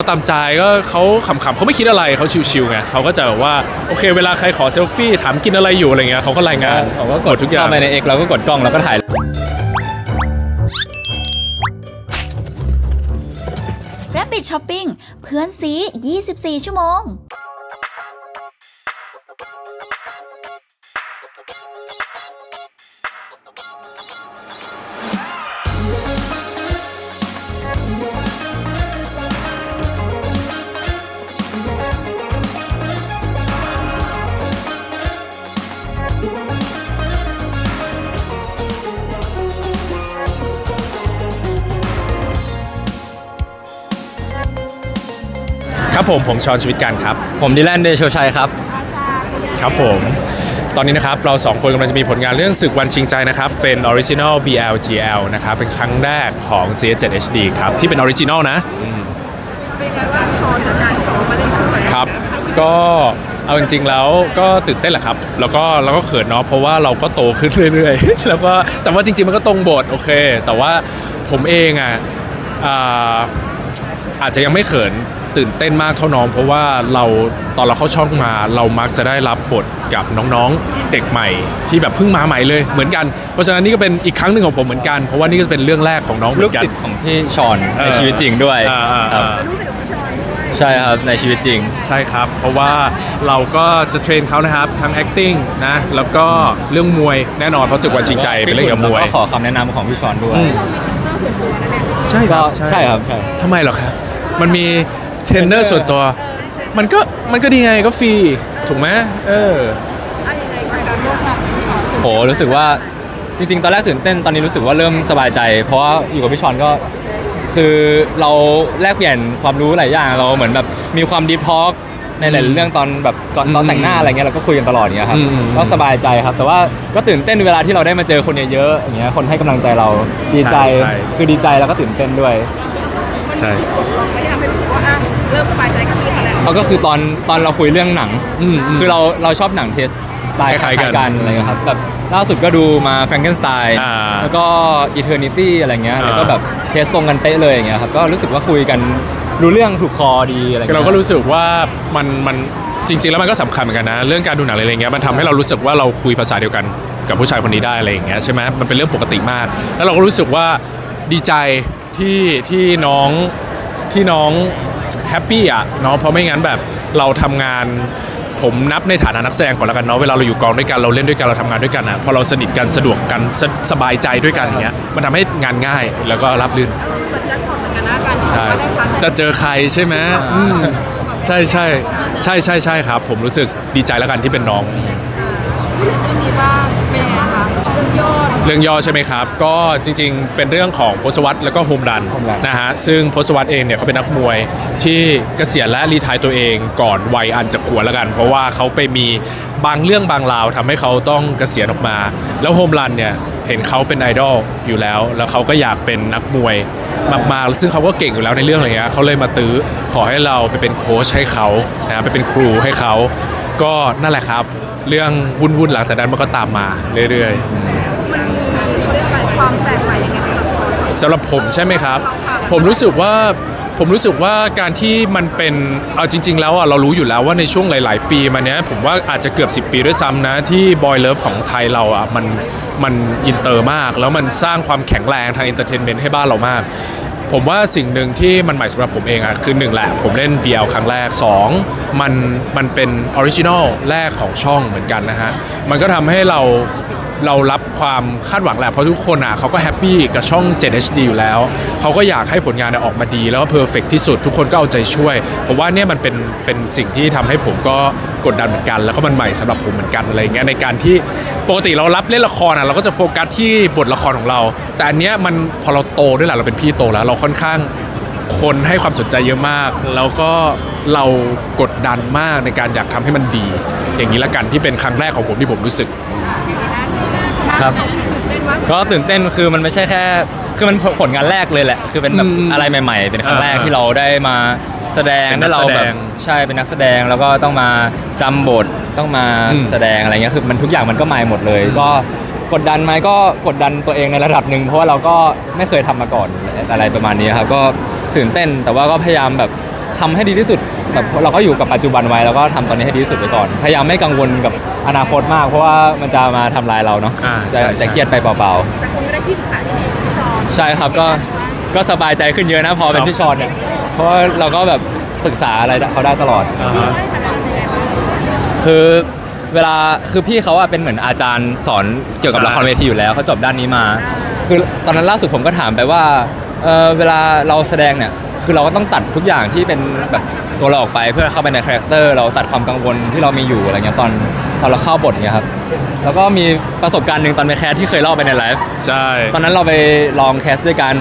ตามใจก็เขาขำๆเขาไม่คิดอะไรเขาชิวๆไงเขาก็จะแบบว่าโอเค เวลาใครขอเซลฟี่ถามกินอะไรอยู่อะไรเงี้ยเขาก็รายงานผมก็กหมดทุกอย่างเข้าไปใน X เราก็กดกล้องแล้วก็ถ่าย Rabbit Shopping เพื่อนซี 24 ชั่วโมง ครับผมผมชอนชีวิตกันครับ ผมดิแลนเดโชชัยครับ ครับผม ตอนนี้นะครับเราสองคนกำลังจะมีผลงานเรื่องศึกวันชิงใจนะครับ เป็น Original BLGL นะครับ เป็นครั้งแรกของ CS7 HD ครับ ที่เป็น Original นะเป็นไงบ้างชอนกับการที่บอกว่ามาเล่นคู่กันครับ ก็เอาจริงๆแล้วก็ตื่นเต้นแหละครับ แล้วก็เราก็เขินเนาะเพราะว่าเราก็โตขึ้นเรื่อยๆ แล้วก็แต่ว่าจริงๆมันก็ตรงบทโอเค แต่ว่าผมเองอะอ่าอาจจะยังไม่เขิน ตื่นเต้นมากเท่าน้อง เพราะว่าเราตอนเราเข้าช่องมาเรามักจะได้รับบทกับน้องๆเด็กใหม่ ที่แบบเพิ่งมาใหม่เลยเหมือนกัน เพราะฉะนั้นนี่ก็เป็นอีกครั้งหนึ่งของผมเหมือนกันเพราะว่านี่ก็เป็นเรื่องแรกของน้องเหมืลูอกนกัน ศิษย์ของพี่ชอนเออในชีวิตจริงด้วยอ่าอ่าครับอ่ารู้สึกกับพี่ชอนด้วยใช่ครับในชีวิตจริง ใช่ครับ เพราะว่าเราก็จะเทรนเขานะครับทั้ง acting นะแล้วก็เรื่องมวยแน่นอนเพราะศึกวันชิงใจเป็นเรื่องเกี่ยวกับมวยแล้ก็ขอคำแนะนำของพี่ชอนด้วยอืมเรามีเทรนเนอร์ส่วนตัวนะเนี่ยใช่คก็รับใช่ครับใช่ ทำไมเหรอครับ มันมี เทรนเนอร์ส่วนตัว มันก็มันก็ดีไงก็ฟรีถูกไหมเอออะยังไงกับการร่วมงานกับพี่ชอนโหรู้สึกว่าจริงๆ ตอนแรกตื่นเต้นตอนนี้รู้สึกว่าเริ่มสบายใจ เพราะว่าอยู่กับพี่ชอนก็คือเราแลกเปลี่ยนความรู้หลายอย่างเราเหมือนแบบมีความดีพอ l k ในหลายๆเรื่องตอนแบบก่อนตอนแต่งหน้าอะไรเงี้ยเราก็คุยกันตลอดอย่างเงี้ยครับอืมอืม ก็สบายใจครับ แต่ว่าก็ตื่นเต้นเวลาที่เราได้มาเจอคนเยอะๆอย่างเงี้ยคนให้กำลังใจเราดีใจใช่ใช่ คือดีใจแล้วก็ตื่นเต้นด้วย มันใช่มีจุดปลดล็อกไหม เริ่มสบายใจกับพี่เขาแล้วเขาก็คือตอนตอนเราคุยเรื่องหนัง อืมอืม คือเราเราชอบหนังเทสสไตล์คล้ายๆกันกันอะไรเงี้ยครับแบบล่าสุดก็ดูมา Frankenstein อ่าแล้วก็ Eternity อะไรเงี้ยอ่า แล้วก็แบบเทสตรงกันเป๊ะเลยอย่างเงี้ยครับก็รู้สึกว่าคุยกันรู้เรื่องถูกคอดีอะไรเงี้ย เราก็รู้สึกว่ามันมันจริง ๆ แล้วมันก็สำคัญเหมือนกันนะ เรื่องการดูหนังอะไรอย่างเงี้ยมันทำให้เรารู้สึกว่าเราคุยภาษาเดียวกันกับผู้ชายคนนี้ได้อะไรอย่างเงี้ยใช่ไหมมันเป็นเรื่องปกติมาก แล้วเราก็รู้สึกว่าดีใจที่ที่น้องที่น้อง แฮปปี้อะเนาะเพราะไม่งั้นแบบเราทำงานผมนับในฐานะนักแสดงก่อนแล้วกันเนาะเวลาเราอยู่กองด้วยกันเราเล่นด้วยกันเราทำงานด้วยกันอะพอเราสนิทกันสะดวกกันสสบายใจด้วยกันอย่างเงี้ยมันทำให้งานง่ายแล้วก็รับรื่นเหมือนแจ็คพอตเหมือนกันนะการที่ใช่ว่าได้พักจะเจอใครใช่ไหมอืมใช่ใช่ใช่ใช่ใช่ครับ ผมรู้สึกดีใจแล้วกันที่เป็นน้อง พูดถึงเรื่องนี้บ้างเป็นยังไงคะเรื่องยอดเรื่องย่อใช่ไหมครับ ก็จริงๆ เป็นเรื่องของพศวัตแล้วก็โฮมรัน Home Run นะฮะ ซึ่งพศวัตเองเนี่ยเขาเป็นนักมวยที่เกษียณและรีไทายตัวเองก่อนวัยอันจะขวรแล้วกัน เพราะว่าเขาไปมีบางเรื่องบางราวทำให้เขาต้องเกษียณออกมา แล้วโฮมรันเนี่ย เห็นเขาเป็นไอดอลอยู่แล้ว แล้วเขาก็อยากเป็นนักมวยมากๆซึ่งเขาก็เก่งอยู่แล้วในเรื่องอะไรเงี้ยเขาเลยมาตื้อขอให้เราไปเป็นโค้ชให้เขานะไปเป็นครูให้เขาก็นั่นแหละครับ เรื่องวุ่นๆหลังจากนั้นมันก็ตามมาเรื่อยๆมันมีเขาเรียกอะไรความแปลกใหม่ยังไงสำหรับชอนสำหรับผมใช่ไหมครับ ผมรู้สึกว่า ผมรู้สึกว่าการที่มันเป็นเอาจริง ๆ แล้วอะเรารู้อยู่แล้วว่าในช่วงหลาย ๆ ปีมาเนี้ยผมว่าอาจจะเกือบ 10 ปีด้วยซ้ำนะ ที่บอยเลิฟของไทยเราอะมันมันอินเตอร์มาก แล้วมันสร้างความแข็งแรงทางเอนเตอร์เทนเมนต์ให้บ้านเรามาก ผมว่าสิ่งหนึ่งที่มันใหม่สำหรับผมเองอะคือหนึ่งแหละผมเล่น BL ครั้งแรก 2 มันมันเป็นออริจินอลแรกของช่องเหมือนกันนะฮะ มันก็ทำให้เรา เรารับความคาดหวังแหละเพราะทุกคนอะเขาก็แฮปปี้กับช่อง 7HD อยู่แล้ว เขาก็อยากให้ผลงานออกมาดี แล้วก็เพอร์เฟกที่สุดทุกคนก็เอาใจช่วย ผมว่าเนี่ยมันเป็นเป็นสิ่งที่ทำให้ผมก็กดดันเหมือนกัน แล้วก็มันใหม่สำหรับผมเหมือนกันอะไรเงี้ยในการที่ปกติเรารับเล่นละครอะเราก็จะโฟกัสที่บทละครของเรา แต่อันเนี้ยมันพอเราโตด้วยแหละเราเป็นพี่โตแล้วเราค่อนข้างคนให้ความสนใจเยอะมาก แล้วก็เรากดดันมากในการอยากทำให้มันดี อย่างนี้ละกันที่เป็นครั้งแรกของผมที่ผมรู้สึก ครับเล่นว่าก็ตื่นเต้นคือมันไม่ใช่แค่คือมันผลงานแรกเลยแหละ คือเป็นแบบอืมอะไรใหม่ ๆ เป็นครั้งแรกอ่าที่เราได้มาแสดงเป็นนัได้กเราแสดแบบงใช่เป็นนักแสดงแล้วก็ต้องมาจำบทต้องมาอืม แสดงอะไรเงี้ยคือมันทุกอย่างมันก็ใหม่หมดเลย ก็กดดันไหมก็กดดันตัวเองในระดับหนึ่งเพราะว่าเราก็ไม่เคยทำมาก่อนอะไรประมาณนี้ครับก็ตื่นเต้นแต่ว่าก็พยายามแบบทำให้ดีที่สุดแบบเราก็อยู่กับปัจจุบันไว้แล้วก็ทำตอนนี้ให้ดีที่สุดไปก่อน พยายามไม่กังวลกับ อนาคตมากเพราะว่ามันจะมาทำลายเราเนาะอ่าจะใช่จะใช่เครียดไปเปล่าแต่คุณก็ได้ที่ปรึกษาที่ดีพี่ชอนๆ ใช่ครับก็ก็สบายใจขึ้นเยอะนะพอเป็นพี่ชอนเนี่ยเพราะว่าเราก็แบบปรึกษาอะไรเขาได้ตลอด อ่าพี่ฮะ ได้ทำอะไรยังไงบ้างคือเวลาคือพี่เขาอะเป็นเหมือนอาจารย์สอนเกี่ยวกับใช่ ละครเวทีอยู่แล้วเขาจบด้านนี้มา คือตอนนั้นล่าสุดผมก็ถามไปว่าเออเวลาเราแสดงเนี่ยคือเราก็ต้องตัดทุกอย่างที่เป็นแบบ ตัวเราออกไปเพื่อเข้าไปในคาแรคเตอร์เราตัดความกังวลที่เรามีอยู่อะไรเงี้ยตอนตอนเราเข้าบทเนี่ยครับแล้วก็มีประสบการณ์หนึ่งตอนไปแคสที่เคยเล่าไปในไลฟ์ใช่ ตอนนั้นเราไปลองแคสด้วยกัน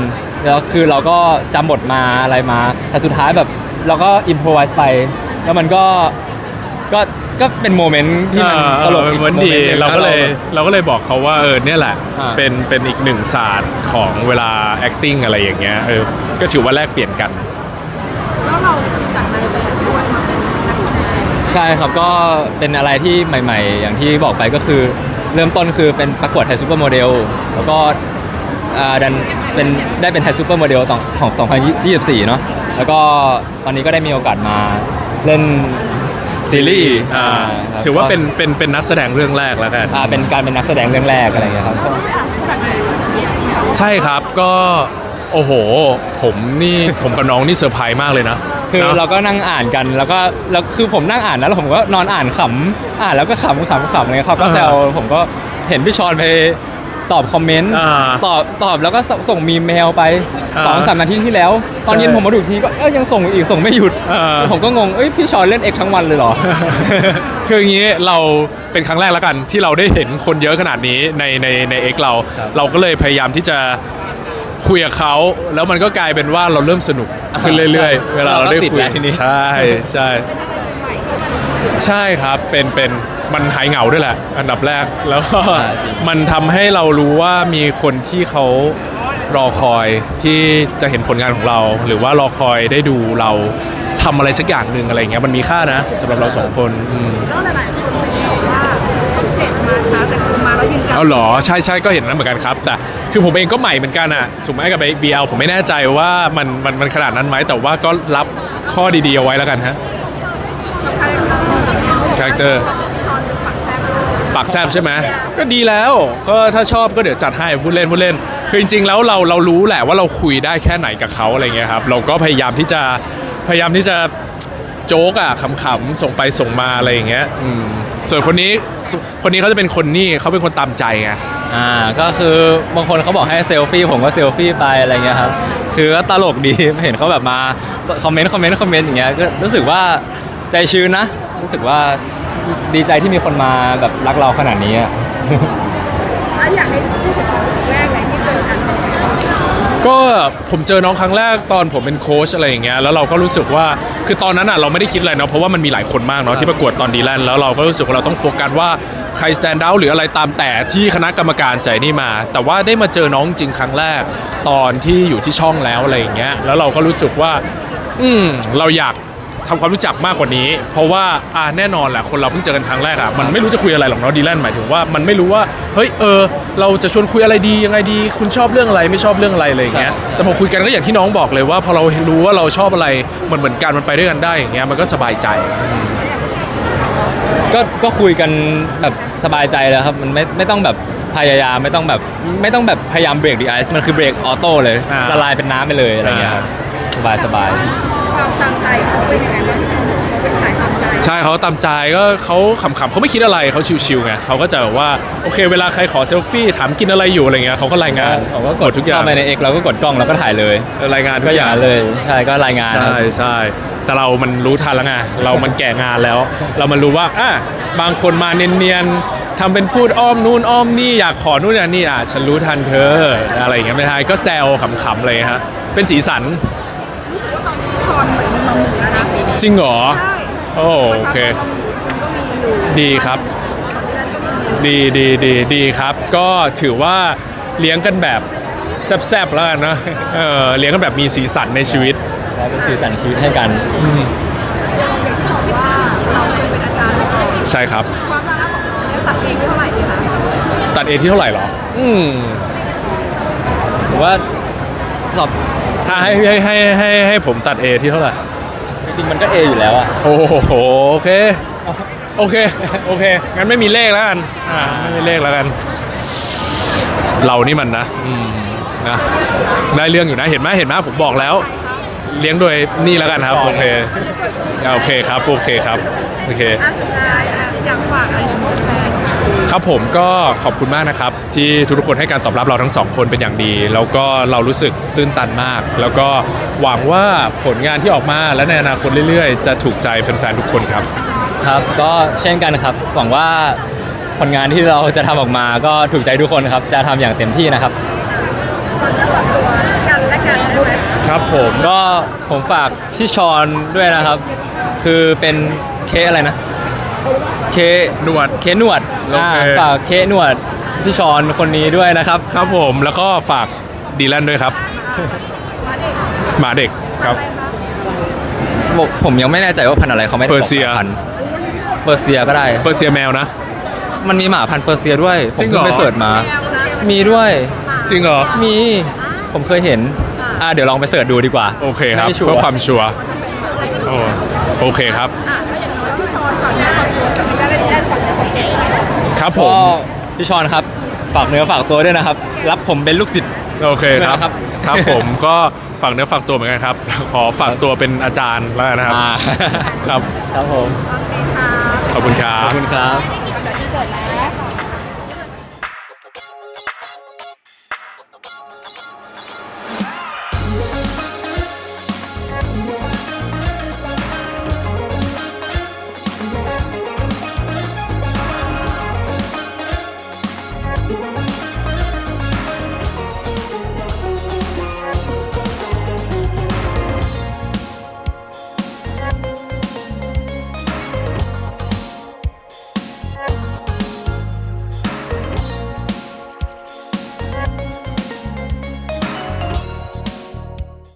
แล้วคือเราก็จำบทมาอะไรมา แต่สุดท้ายแบบเราก็อิมพอไวส์ไป แล้วมันก็ก็ก็เป็นโมเมนต์ที่มันเออตลกเอออีกมันดีโมมนต์หนึ่งเราก็เลยแวเราก็เลยบอกเขาว่าเออเนี่ยแหละอ่าเป็นเป็นอีกหนึ่งศาสตร์ของเวลา acting อะไรอย่างเงี้ยเออก็ถือว่าแลกเปลี่ยนกัน แล้วเราจากนายแบบด้วยมาเป็นนักแสดง ใช่ครับก็เป็นอะไรที่ใหม่ ๆ อย่างที่บอกไปก็คือเริ่มต้นคือเป็นประกวดไทยซูเปอร์โมเดลแล้วก็อ่าดันเป็นได้เป็นไทยซูเปอร์โมเดลของ 2024 เนาะแล้วก็ตอนนี้ก็ได้มีโอกาสมาเล่นซีรีส์อ่าครับถือว่าเป็นเป็นเป็นนักแสดงเรื่องแรกแล้วกัน อ่าเป็นการเป็นนักแสดงเรื่องแรกอะไรอย่างเงี้ยครับแล้วเราไปอ่านผู้แบบไหนใช่ครับก็ โอ้โห ผมนี่ผมกับน้องนี่เซอร์ไพรส์มากเลยนะคือนะ เราก็นั่งอ่านกันแล้วก็แล้วคือผมนั่งอ่านนะแล้วผมก็นอนอ่านขำอ่านแล้วก็ขำขำขำอะไรเลยเขาก็แซวผมก็เห็นพี่ชอนไปตอบคอมเมนต์อ่าตอบตอบแล้วก็สส่งมีเมลไปอ่าสองสามนาทีที่แล้ว ตอนเย็นใช่ผมมาดูอีกทีก็เอ้ยยังส่งอีกส่งไม่หยุดอ่า ผมก็งงเอ้ยพี่ชอนเล่นเอกทั้งวันเลยเหรอ คืออย่างนี้เราเป็นครั้งแรกแล้วกันที่เราได้เห็นคนเยอะขนาดนี้ในในในเอ็กเราครับเราก็เลยพยายามที่จะ คุยกับเขาแล้วมันก็กลายเป็นว่าเราเริ่มสนุกขึ้นเรื่อยๆ เวลาเราได้เราก็ติดคุยแล้วทีนี้ ใช่ใช่ใช่ครับเป็นเป็นมันหายเหงาด้วยแหละ อันดับแรกแล้วก็มันทำให้เรารู้ว่ามีคนที่เขารอคอยที่จะเห็นผลงานของเรา หรือว่ารอคอยได้ดูเราทำอะไรสักอย่างหนึ่งอะไรอย่างเงี้ยมันมีค่านะสำหรับเราสองคนอืม แล้วหลายๆคนเป็นบอกว่าช่องเจ็ดมาช้าแต่คื อมาแล้วยืนกลางเอาเหรอใช่ใช่ก็เห็นนั้นเหมือนกันครับ แต่คือผมเองก็ใหม่เหมือนกันอะถูกไหมกับ BL ผมไม่แน่ใจว่ามันมันมันขนาดนั้นไหมแต่ว่าก็รับข้อดีๆเอาไว้แล้วกันฮะกับคาแรคเตอร์คาแรคเตอร์พี่ชอนเป็นปักแซ่บปากแซบใช่ไหมก็ดีแล้วก็ถ้าชอบก็เดี๋ยวจัดให้พูดเล่นพูดเล่น คือจริงๆแล้วเราเรารู้แหละว่าเราคุยได้แค่ไหนกับเขาอะไรเงี้ยครับเราก็พยายามที่จะพยายามที่จะโจ๊กอะขำๆส่งไปส่งมาอะไรอย่างเงี้ยอืม ส่วนคนนี้คนนี้เขาจะเป็นคนนี่เขาเป็นคนตามใจไงอ่าก็คือบางคนเขาบอกให้เซลฟี่ผมก็เซลฟี่ไปอะไรเงี้ยครับคือก็ตลกดีเห็นเขาแบบมาคอมเมนต์คอมเมนต์คอมเมนต์อย่างเงี้ยก็รู้สึกว่าใจชื้นนะ รู้สึกว่าดีใจที่มีคนมาแบบรักเราขนาดนี้ ก็ผมเจอน้องครั้งแรกตอนผมเป็นโค้ชอะไรอย่างเงี้ยแล้วเราก็รู้สึกว่าคือตอนนั้นอะเราไม่ได้คิดอะไรเนาะเพราะว่ามันมีหลายคนมากเนาะที่ประกวดตอนดีแลนด์แล้วเราก็รู้สึกว่าเราต้องโฟกัสว่าใครสแตนด์เอาหรืออะไรตามแต่ที่คณะกรรมการใจนี่มา แต่ว่าได้มาเจอน้องจริงครั้งแรกตอนที่อยู่ที่ช่องแล้วอะไรอย่างเงี้ยแล้วเราก็รู้สึกว่า อืมเราอยาก ทำความรู้จักมากกว่านี้ เพราะว่าอ่าแน่นอนแหละคนเราเพิ่งเจอกันครั้งแรกอะมันไม่รู้จะคุยอะไรหรอกเนาะดีแลนด์หมายถึงว่ามันไม่รู้ว่าเฮ้ยเออเราจะชวนคุยอะไรดียังไงดี คุณชอบเรื่องอะไรไม่ชอบเรื่องอะไรอะไรอย่างเงี้ยแต่พอคุยกันก็อย่างที่น้องบอกเลยว่า พอเรารู้ว่าเราชอบอะไรเหมือนเหมือนกันมันไปด้วยกันได้อย่างเงี้ยมันก็สบายใจ ก็ก็คุยกันแบบสบายใจแล้วครับ มันไม่ไม่ต้องแบบพยายามไม่ต้องแบบไม่ต้องแบบพยายามเบรกดีไอซ์มันคือเบรกออโต้เลย อ่า ละลายเป็นน้ำไปเลยอะไรเงี้ยครับสบายสบาย ความตามใจเขาเป็นยังไงบ้างพี่ชอนเขาเป็นสายตามใจใช่เขาตามใจก็เขาขำๆเขาไม่คิดอะไรเขาชิวๆไงเขาก็จะแบบว่าโอเค เวลาใครขอเซลฟี่ถามกินอะไรอยู่อะไรเงี้ยเขาก็รายงานผมก็กดทุกอย่างเข้าไปในเอกเราก็กดกล้องแล้วก็ถ่ายเลยรายงานทุก็อย่างนั้นเลยใช่ก็รายงานครับใช่ใช่แต่เรามันรู้ทันแล้วไงเรามันแก่งานแล้ว เรามันรู้ว่าอะบางคนมาเนียนๆทำเป็นพูดอ้อมนู่นอ้อมนี่อยากขอนู่นอย่างนี่อะฉันรู้ทันเธออะไรอย่างเงี้ยไม่ใช่ก็แซวขำๆเลยฮะเป็นสีสัน จริงเหรอ ใช่โอ้โอเคก็มีอยู่ดีครับที่นั่นก็มีดีดีดีดีครับ ก็ถือว่าเลี้ยงกันแบบแซบๆแล้วกันนะเออเลี้ยงกันแบบมีสีสันในชีวิตแล้วเป็นสีสันชีวิตให้กันอย่างที่บอกว่าเราเคยเป็นอาจารย์มาก่อนใช่ครับ ความน่ารักของน้องเนี่ยตัดเองเท่าไหร่ดีคะตัดเอที่เท่าไหร่เหรอ อืม ผมว่าสอบถ้าให้ให้ให้ให้ให้ผมตัด A ที่เท่าไหร่ ริงๆมันก็ A อยู่แล้วอะโอ้โหโอเค โอเค โอเค งั้นไม่มีเลขแล้วกัน อ่า ไม่มีเลขแล้วกัน เรานี่มันนะ อืม นะ ได้เรื่องอยู่นะ เห็นไหมเห็นไหมผมบอกแล้ว เลี้ยงโดยนี่แล้วกันครับ โอเคอ่าโอเคครับ โอเคครับ โอเค อะสุดท้ายอะอยากฝากอะไรถึงแฟน ครับผมก็ขอบคุณมากนะครับ ที่ทุกๆคนให้การตอบรับเราทั้งสองคนเป็นอย่างดี แล้วก็เรารู้สึกตื้นตันมาก แล้วก็หวังว่าผลงานที่ออกมาและในอนาคตเรื่อยๆ จะถูกใจแฟนๆทุกคนครับ ครับ ก็เช่นกันครับ หวังว่าผลงานที่เราจะทำออกมาก็ถูกใจทุกคนครับ จะทำอย่างเต็มที่นะครับฝากเนื้อฝากตัวกันและกันได้ไหมครับผมก็ผมฝากพี่ชอนด้วยนะครับ คือเป็นเคอะไรนะ เคหนวด เคหนวด โอเคอ่าฝากเคหนวดพี่ชอนคนนี้ด้วยนะครับ ครับผมแล้วก็ฝากดีแลนด้วยครับมาเด็กหมาเด็กครับอะไรคะผมผมยังไม่แน่ใจว่าพันธุ์อะไรเขาไม่ได้เปอร์เซียบอกพันธุ์เปอร์เซียก็ได้ เปอร์เซียแมวนะ มันมีหมาพันธุ์เปอร์เซียด้วย ผมจริงเหรเพิ่องไปเสิร์ชมาแมวนะมีด้วย จริงเหรอ มี ผมเคยเห็น อ่าเดี๋ยวลองไปเสิร์ชดูดีกว่าโอเคครับ ไม่ชัวเพื่อความชัวร์โอ้โอเคครับ ครับผก็มพี่ชอนครับ ฝากเนื้อฝากตัวด้วยนะครับ รับผมเป็นลูกศิษย์ โอเคครับครับ ครับผมก็ฝากเนื้อฝากตัวเหมือนกันครับ ขอฝากตัวเป็นอาจารย์แล้วกันนะครับ อ่าครับ ครับผม โอเคค่ะขอบคุณครัขอบบ คุณครับ เดี๋ยวอินเสิร์ตแล้ว